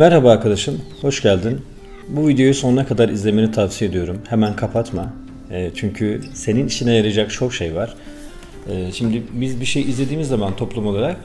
Merhaba arkadaşım, hoş geldin. Bu videoyu sonuna kadar izlemeni tavsiye ediyorum. Hemen kapatma. E, çünkü senin işine yarayacak çok şey var. E, şimdi biz bir şey izlediğimiz zaman toplum olarak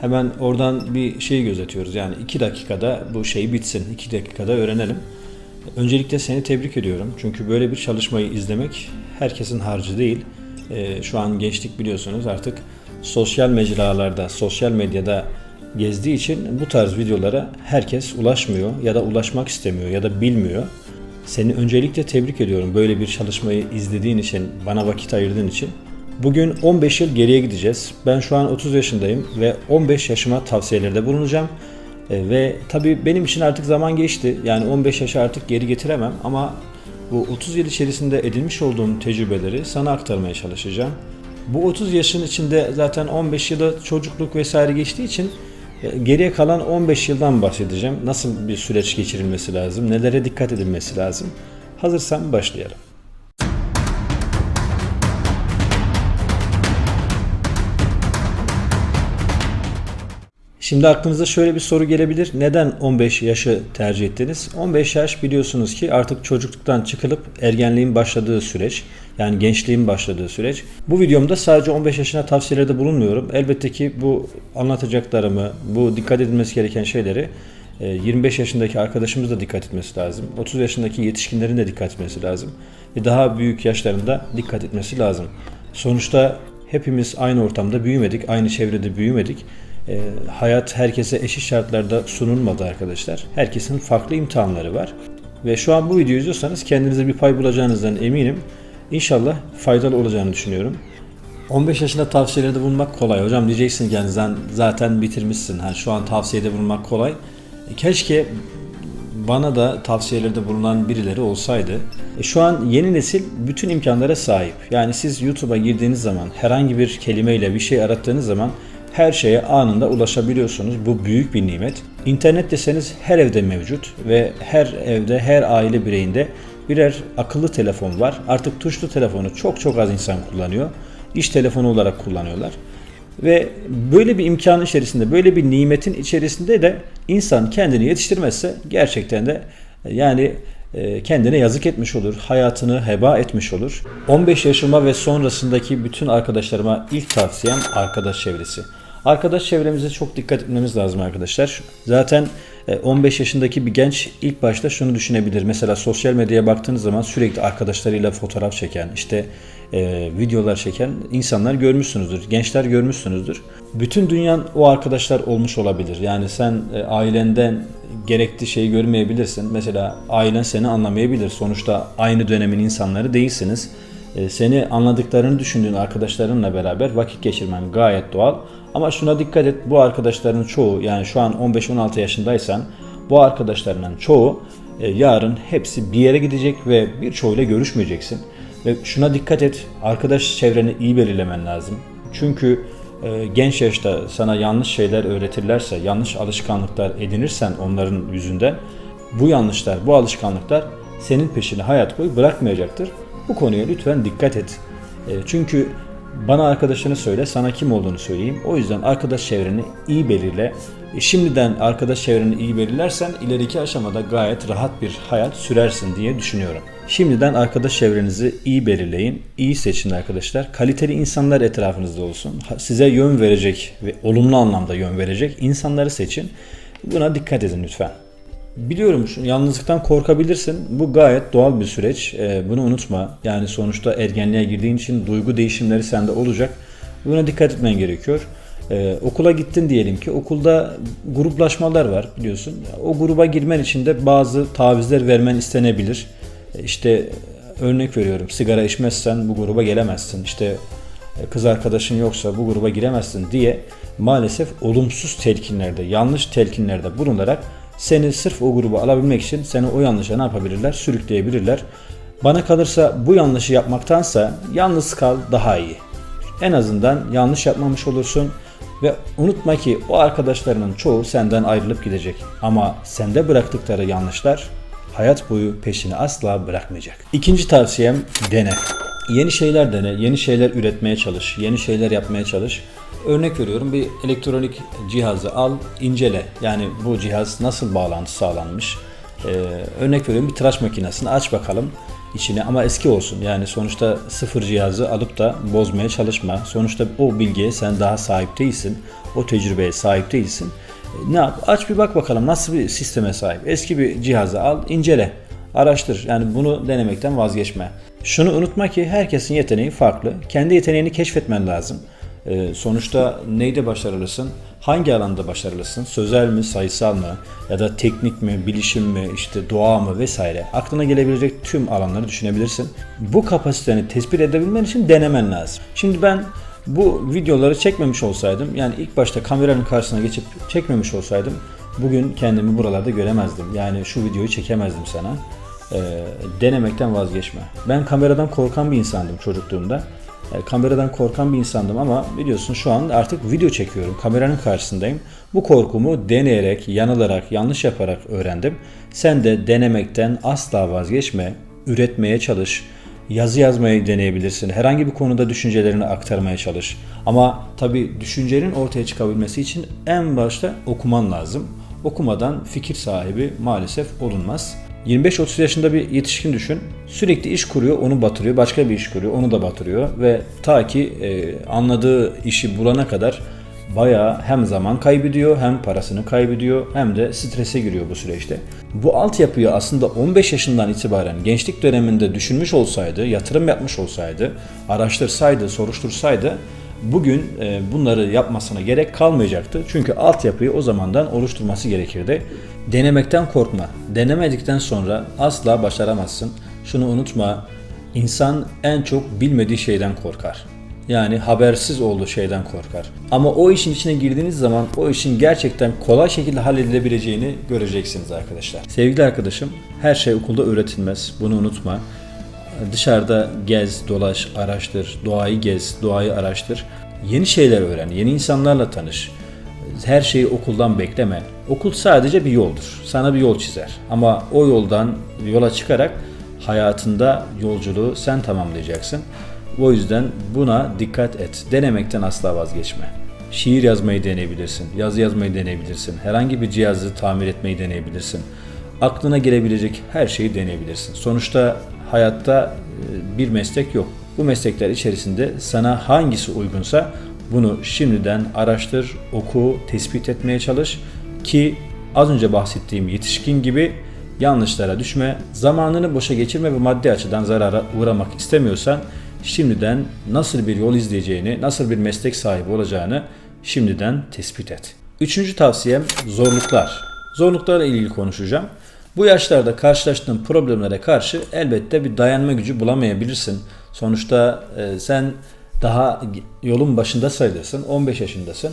hemen oradan bir şey gözetiyoruz. Yani iki dakikada bu şey bitsin, iki dakikada öğrenelim. Öncelikle seni tebrik ediyorum. Çünkü böyle bir çalışmayı izlemek herkesin harcı değil. E, şu an gençlik biliyorsunuz artık sosyal mecralarda, sosyal medyada gezdiği için bu tarz videolara herkes ulaşmıyor ya da ulaşmak istemiyor ya da bilmiyor. Seni öncelikle tebrik ediyorum böyle bir çalışmayı izlediğin için, bana vakit ayırdığın için. Bugün 15 yıl geriye gideceğiz. Ben şu an 30 yaşındayım ve 15 yaşıma tavsiyelerde bulunacağım. E, ve tabii benim için artık zaman geçti. Yani 15 yaşa artık geri getiremem ama bu 30 yıl içerisinde edinmiş olduğum tecrübeleri sana aktarmaya çalışacağım. Bu 30 yaşın içinde zaten 15 yılı çocukluk vesaire geçtiği için geriye kalan 15 yıldan bahsedeceğim. Nasıl bir süreç geçirilmesi lazım, nelere dikkat edilmesi lazım. Hazırsan başlayalım. Şimdi aklınıza şöyle bir soru gelebilir. Neden 15 yaşı tercih ettiniz? 15 yaş biliyorsunuz ki artık çocukluktan çıkılıp ergenliğin başladığı süreç. Yani gençliğin başladığı süreç. Bu videomda sadece 15 yaşına tavsiyelerde bulunmuyorum. Elbette ki bu anlatacaklarımı, bu dikkat edilmesi gereken şeyleri e, 25 yaşındaki arkadaşımız da dikkat etmesi lazım. 30 yaşındaki yetişkinlerin de dikkat etmesi lazım. Ve daha büyük yaşlarında dikkat etmesi lazım. Sonuçta hepimiz aynı ortamda büyümedik, aynı çevrede büyümedik. E, hayat herkese eşit şartlarda sunulmadı arkadaşlar. Herkesin farklı imtihanları var. Ve şu an bu videoyu izliyorsanız kendinize bir pay bulacağınızdan eminim. İnşallah faydalı olacağını düşünüyorum. 15 yaşında tavsiyelerde bulunmak kolay. Hocam diyeceksin yani zaten bitirmişsin. Ha, şu an tavsiyede bulunmak kolay. E, keşke bana da tavsiyelerde bulunan birileri olsaydı. E, şu an yeni nesil bütün imkanlara sahip. Yani siz YouTube'a girdiğiniz zaman herhangi bir kelimeyle bir şey arattığınız zaman her şeye anında ulaşabiliyorsunuz. Bu büyük bir nimet. İnternet deseniz her evde mevcut ve her evde, her aile bireyinde birer akıllı telefon var. Artık tuşlu telefonu çok çok az insan kullanıyor. İş telefonu olarak kullanıyorlar. Ve böyle bir imkanın içerisinde, böyle bir nimetin içerisinde de insan kendini yetiştirmezse gerçekten de yani e, kendine yazık etmiş olur, hayatını heba etmiş olur. 15 yaşıma ve sonrasındaki bütün arkadaşlarıma ilk tavsiyem arkadaş çevresi. Arkadaş çevremize çok dikkat etmemiz lazım arkadaşlar. Zaten e, 15 yaşındaki bir genç ilk başta şunu düşünebilir. Mesela sosyal medyaya baktığınız zaman sürekli arkadaşlarıyla fotoğraf çeken, işte e, videolar çeken insanlar görmüşsünüzdür. Gençler görmüşsünüzdür. Bütün dünyan o arkadaşlar olmuş olabilir. Yani sen e, ailenden gerekli şeyi görmeyebilirsin. Mesela ailen seni anlamayabilir. Sonuçta aynı dönemin insanları değilsiniz. E, seni anladıklarını düşündüğün arkadaşlarınla beraber vakit geçirmen gayet doğal. Ama şuna dikkat et. Bu arkadaşların çoğu yani şu an 15-16 yaşındaysan bu arkadaşlarının çoğu e, yarın hepsi bir yere gidecek ve birçoğuyla görüşmeyeceksin. Ve şuna dikkat et. Arkadaş çevreni iyi belirlemen lazım. Çünkü e, genç yaşta sana yanlış şeyler öğretirlerse, yanlış alışkanlıklar edinirsen onların yüzünden bu yanlışlar, bu alışkanlıklar senin peşini hayat boyu bırakmayacaktır. Bu konuya lütfen dikkat et. E, çünkü bana arkadaşını söyle, sana kim olduğunu söyleyeyim. O yüzden arkadaş çevreni iyi belirle. E, şimdiden arkadaş çevreni iyi belirlersen ileriki aşamada gayet rahat bir hayat sürersin diye düşünüyorum. Şimdiden arkadaş çevrenizi iyi belirleyin, iyi seçin arkadaşlar. Kaliteli insanlar etrafınızda olsun. Size yön verecek ve olumlu anlamda yön verecek insanları seçin. Buna dikkat edin lütfen. Biliyorum yalnızlıktan korkabilirsin. Bu gayet doğal bir süreç. Ee, bunu unutma. Yani sonuçta ergenliğe girdiğin için duygu değişimleri sende olacak. Buna dikkat etmen gerekiyor. Ee, okula gittin diyelim ki okulda gruplaşmalar var biliyorsun. O gruba girmen için de bazı tavizler vermen istenebilir. Ee, İşte örnek veriyorum sigara içmezsen bu gruba gelemezsin. İşte e, kız arkadaşın yoksa bu gruba giremezsin diye maalesef olumsuz telkinlerde, yanlış telkinlerde bulunarak seni sırf o gruba alabilmek için seni o yanlışa ne yapabilirler? Sürükleyebilirler. Bana kalırsa bu yanlışı yapmaktansa yalnız kal daha iyi. En azından yanlış yapmamış olursun ve unutma ki o arkadaşlarının çoğu senden ayrılıp gidecek. Ama sende bıraktıkları yanlışlar hayat boyu peşini asla bırakmayacak. İkinci tavsiyem dene. Yeni şeyler dene, yeni şeyler üretmeye çalış, yeni şeyler yapmaya çalış. Örnek veriyorum bir elektronik cihazı al, incele. Yani bu cihaz nasıl bağlantı sağlanmış? Ee, örnek veriyorum bir tıraş makinesini aç bakalım içine ama eski olsun. Yani sonuçta sıfır cihazı alıp da bozmaya çalışma. Sonuçta o bilgiye sen daha sahip değilsin. O tecrübeye sahip değilsin. E, Ne yap? Aç bir bak bakalım nasıl bir sisteme sahip. Eski bir cihazı al, incele. Araştır. Yani bunu denemekten vazgeçme. Şunu unutma ki herkesin yeteneği farklı. Kendi yeteneğini keşfetmen lazım. Ee, sonuçta neyde başarılısın? Hangi alanda başarılısın? Sözel mi, sayısal mı? Ya da teknik mi, bilişim mi, işte doğa mı vesaire. Aklına gelebilecek tüm alanları düşünebilirsin. Bu kapasiteni tespit edebilmen için denemen lazım. Şimdi ben bu videoları çekmemiş olsaydım, yani ilk başta kameranın karşısına geçip çekmemiş olsaydım bugün kendimi buralarda göremezdim. Yani şu videoyu çekemezdim sana. Ee, denemekten vazgeçme. Ben kameradan korkan bir insandım çocukluğumda. E, kameradan korkan bir insandım ama biliyorsun şu an artık video çekiyorum. Kameranın karşısındayım. Bu korkumu deneyerek, yanılarak, yanlış yaparak öğrendim. Sen de denemekten asla vazgeçme. Üretmeye çalış. Yazı yazmayı deneyebilirsin. Herhangi bir konuda düşüncelerini aktarmaya çalış. Ama tabii düşüncenin ortaya çıkabilmesi için en başta okuman lazım. Okumadan fikir sahibi maalesef olunmaz. 25-30 yaşında bir yetişkin düşün. Sürekli iş kuruyor, onu batırıyor. Başka bir iş kuruyor, onu da batırıyor. Ve ta ki e, anladığı işi bulana kadar bayağı hem zaman kaybediyor, hem parasını kaybediyor, hem de strese giriyor bu süreçte. Bu altyapıyı aslında 15 yaşından itibaren gençlik döneminde düşünmüş olsaydı, yatırım yapmış olsaydı, araştırsaydı, soruştursaydı bugün e, bunları yapmasına gerek kalmayacaktı. Çünkü altyapıyı o zamandan oluşturması gerekirdi. Denemekten korkma. Denemedikten sonra asla başaramazsın. Şunu unutma. İnsan en çok bilmediği şeyden korkar. Yani habersiz olduğu şeyden korkar. Ama o işin içine girdiğiniz zaman o işin gerçekten kolay şekilde halledilebileceğini göreceksiniz arkadaşlar. Sevgili arkadaşım, her şey okulda öğretilmez. Bunu unutma. Dışarıda gez, dolaş, araştır, doğayı gez, doğayı araştır. Yeni şeyler öğren, yeni insanlarla tanış. Her şeyi okuldan bekleme. Okul sadece bir yoldur. Sana bir yol çizer. Ama o yoldan yola çıkarak hayatında yolculuğu sen tamamlayacaksın. O yüzden buna dikkat et. Denemekten asla vazgeçme. Şiir yazmayı deneyebilirsin, yazı yazmayı deneyebilirsin, herhangi bir cihazı tamir etmeyi deneyebilirsin. Aklına gelebilecek her şeyi deneyebilirsin. Sonuçta hayatta e, bir meslek yok. Bu meslekler içerisinde sana hangisi uygunsa bunu şimdiden araştır, oku, tespit etmeye çalış ki az önce bahsettiğim yetişkin gibi yanlışlara düşme, zamanını boşa geçirme ve maddi açıdan zarara uğramak istemiyorsan şimdiden nasıl bir yol izleyeceğini, nasıl bir meslek sahibi olacağını şimdiden tespit et. Üçüncü tavsiyem zorluklar. Zorluklarla ilgili konuşacağım. Bu yaşlarda karşılaştığın problemlere karşı elbette bir dayanma gücü bulamayabilirsin. Sonuçta e, sen daha yolun başında sayılırsın, 15 yaşındasın.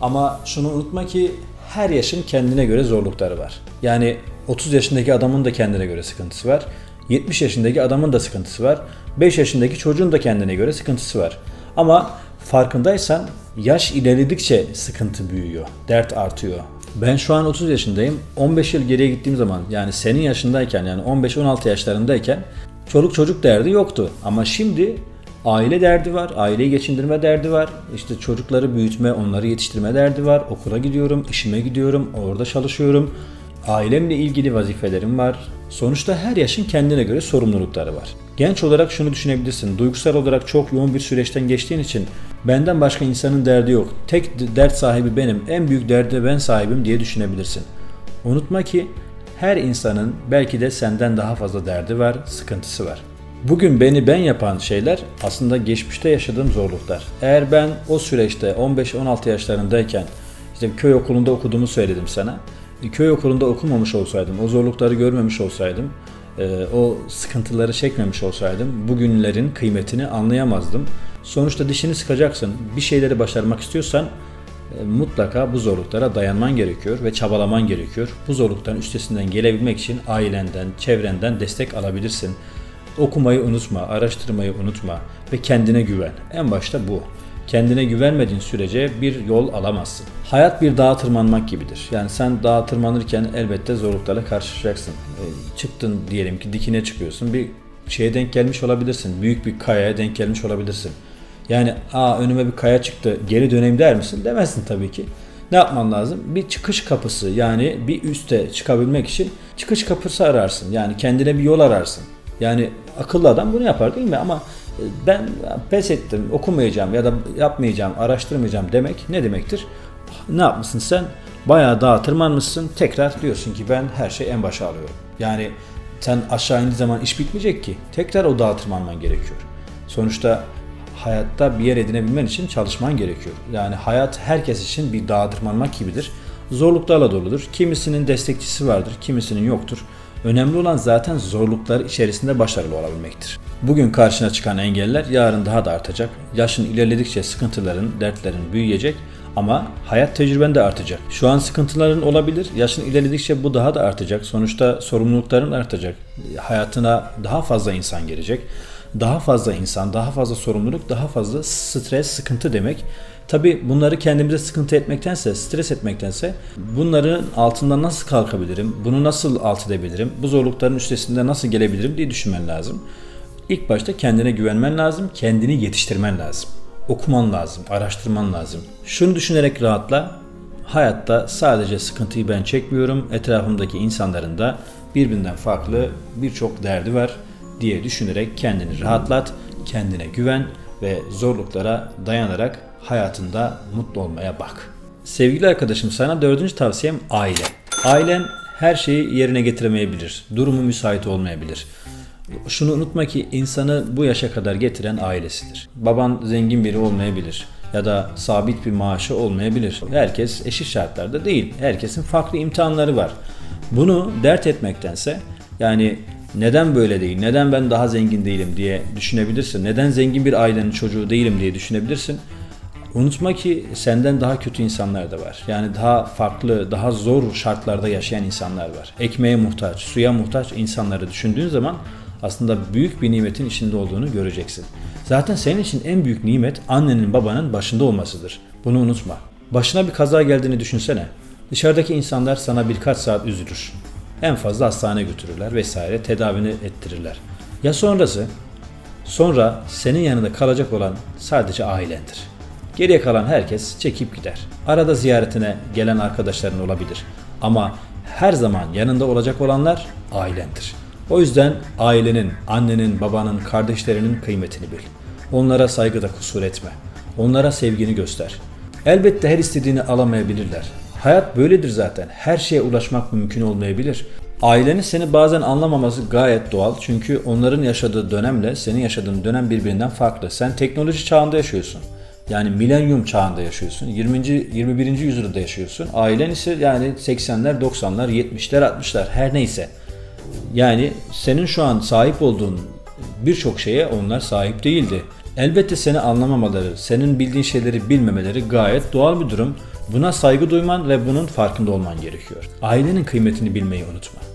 Ama şunu unutma ki her yaşın kendine göre zorlukları var. Yani 30 yaşındaki adamın da kendine göre sıkıntısı var. 70 yaşındaki adamın da sıkıntısı var. 5 yaşındaki çocuğun da kendine göre sıkıntısı var. Ama farkındaysan yaş ilerledikçe sıkıntı büyüyor, dert artıyor. Ben şu an 30 yaşındayım. 15 yıl geriye gittiğim zaman yani senin yaşındayken yani 15-16 yaşlarındayken çoluk çocuk derdi yoktu. Ama şimdi aile derdi var, aileyi geçindirme derdi var. İşte çocukları büyütme, onları yetiştirme derdi var. Okula gidiyorum, işime gidiyorum, orada çalışıyorum. Ailemle ilgili vazifelerim var. Sonuçta her yaşın kendine göre sorumlulukları var. Genç olarak şunu düşünebilirsin. Duygusal olarak çok yoğun bir süreçten geçtiğin için benden başka insanın derdi yok. Tek dert sahibi benim. En büyük derde ben sahibim diye düşünebilirsin. Unutma ki her insanın belki de senden daha fazla derdi var, sıkıntısı var. Bugün beni ben yapan şeyler aslında geçmişte yaşadığım zorluklar. Eğer ben o süreçte 15-16 yaşlarındayken işte köy okulunda okuduğumu söyledim sana. Köy okulunda okumamış olsaydım, o zorlukları görmemiş olsaydım, o sıkıntıları çekmemiş olsaydım bugünlerin kıymetini anlayamazdım. Sonuçta dişini sıkacaksın. Bir şeyleri başarmak istiyorsan e, mutlaka bu zorluklara dayanman gerekiyor ve çabalaman gerekiyor. Bu zorluktan üstesinden gelebilmek için ailenden, çevrenden destek alabilirsin. Okumayı unutma, araştırmayı unutma ve kendine güven. En başta bu. Kendine güvenmediğin sürece bir yol alamazsın. Hayat bir dağa tırmanmak gibidir. Yani sen dağa tırmanırken elbette zorluklarla karşılaşacaksın. E, çıktın diyelim ki dikine çıkıyorsun. Bir şeye denk gelmiş olabilirsin. Büyük bir kayaya denk gelmiş olabilirsin. Yani aa önüme bir kaya çıktı geri döneyim der misin? Demezsin tabii ki. Ne yapman lazım? Bir çıkış kapısı yani bir üste çıkabilmek için çıkış kapısı ararsın. Yani kendine bir yol ararsın. Yani akıllı adam bunu yapar değil mi? Ama ben pes ettim, okumayacağım ya da yapmayacağım, araştırmayacağım demek ne demektir? Ne yapmışsın sen? Bayağı dağa tırmanmışsın. Tekrar diyorsun ki ben her şeyi en başa alıyorum. Yani sen aşağı indiği zaman iş bitmeyecek ki. Tekrar o dağa tırmanman gerekiyor. Sonuçta hayatta bir yer edinebilmen için çalışman gerekiyor. Yani hayat herkes için bir dağa tırmanmak gibidir. Zorluklarla doludur. Kimisinin destekçisi vardır, kimisinin yoktur. Önemli olan zaten zorluklar içerisinde başarılı olabilmektir. Bugün karşına çıkan engeller yarın daha da artacak. Yaşın ilerledikçe sıkıntıların, dertlerin büyüyecek ama hayat tecrüben de artacak. Şu an sıkıntıların olabilir. Yaşın ilerledikçe bu daha da artacak. Sonuçta sorumlulukların artacak. Hayatına daha fazla insan gelecek. Daha fazla insan, daha fazla sorumluluk, daha fazla stres, sıkıntı demek. Tabi bunları kendimize sıkıntı etmektense, stres etmektense bunların altından nasıl kalkabilirim, bunu nasıl alt edebilirim, bu zorlukların üstesinden nasıl gelebilirim diye düşünmen lazım. İlk başta kendine güvenmen lazım, kendini yetiştirmen lazım. Okuman lazım, araştırman lazım. Şunu düşünerek rahatla, hayatta sadece sıkıntıyı ben çekmiyorum, etrafımdaki insanların da birbirinden farklı birçok derdi var diye düşünerek kendini rahatlat, kendine güven ve zorluklara dayanarak hayatında mutlu olmaya bak. Sevgili arkadaşım sana dördüncü tavsiyem aile. Ailen her şeyi yerine getiremeyebilir. Durumu müsait olmayabilir. Şunu unutma ki insanı bu yaşa kadar getiren ailesidir. Baban zengin biri olmayabilir ya da sabit bir maaşı olmayabilir. Herkes eşit şartlarda değil. Herkesin farklı imtihanları var. Bunu dert etmektense yani neden böyle değil, neden ben daha zengin değilim diye düşünebilirsin. Neden zengin bir ailenin çocuğu değilim diye düşünebilirsin. Unutma ki senden daha kötü insanlar da var. Yani daha farklı, daha zor şartlarda yaşayan insanlar var. Ekmeğe muhtaç, suya muhtaç insanları düşündüğün zaman aslında büyük bir nimetin içinde olduğunu göreceksin. Zaten senin için en büyük nimet annenin babanın başında olmasıdır. Bunu unutma. Başına bir kaza geldiğini düşünsene. Dışarıdaki insanlar sana birkaç saat üzülür. En fazla hastaneye götürürler vesaire tedavini ettirirler. Ya sonrası? Sonra senin yanında kalacak olan sadece ailendir. Geriye kalan herkes çekip gider. Arada ziyaretine gelen arkadaşların olabilir. Ama her zaman yanında olacak olanlar ailendir. O yüzden ailenin, annenin, babanın, kardeşlerinin kıymetini bil. Onlara saygıda kusur etme. Onlara sevgini göster. Elbette her istediğini alamayabilirler. Hayat böyledir zaten. Her şeye ulaşmak mümkün olmayabilir. Ailenin seni bazen anlamaması gayet doğal. Çünkü onların yaşadığı dönemle senin yaşadığın dönem birbirinden farklı. Sen teknoloji çağında yaşıyorsun. Yani milenyum çağında yaşıyorsun. 20. 21. yüzyılda yaşıyorsun. Ailen ise yani 80'ler, 90'lar, 70'ler, 60'lar her neyse. Yani senin şu an sahip olduğun birçok şeye onlar sahip değildi. Elbette seni anlamamaları, senin bildiğin şeyleri bilmemeleri gayet doğal bir durum. Buna saygı duyman ve bunun farkında olman gerekiyor. Ailenin kıymetini bilmeyi unutma.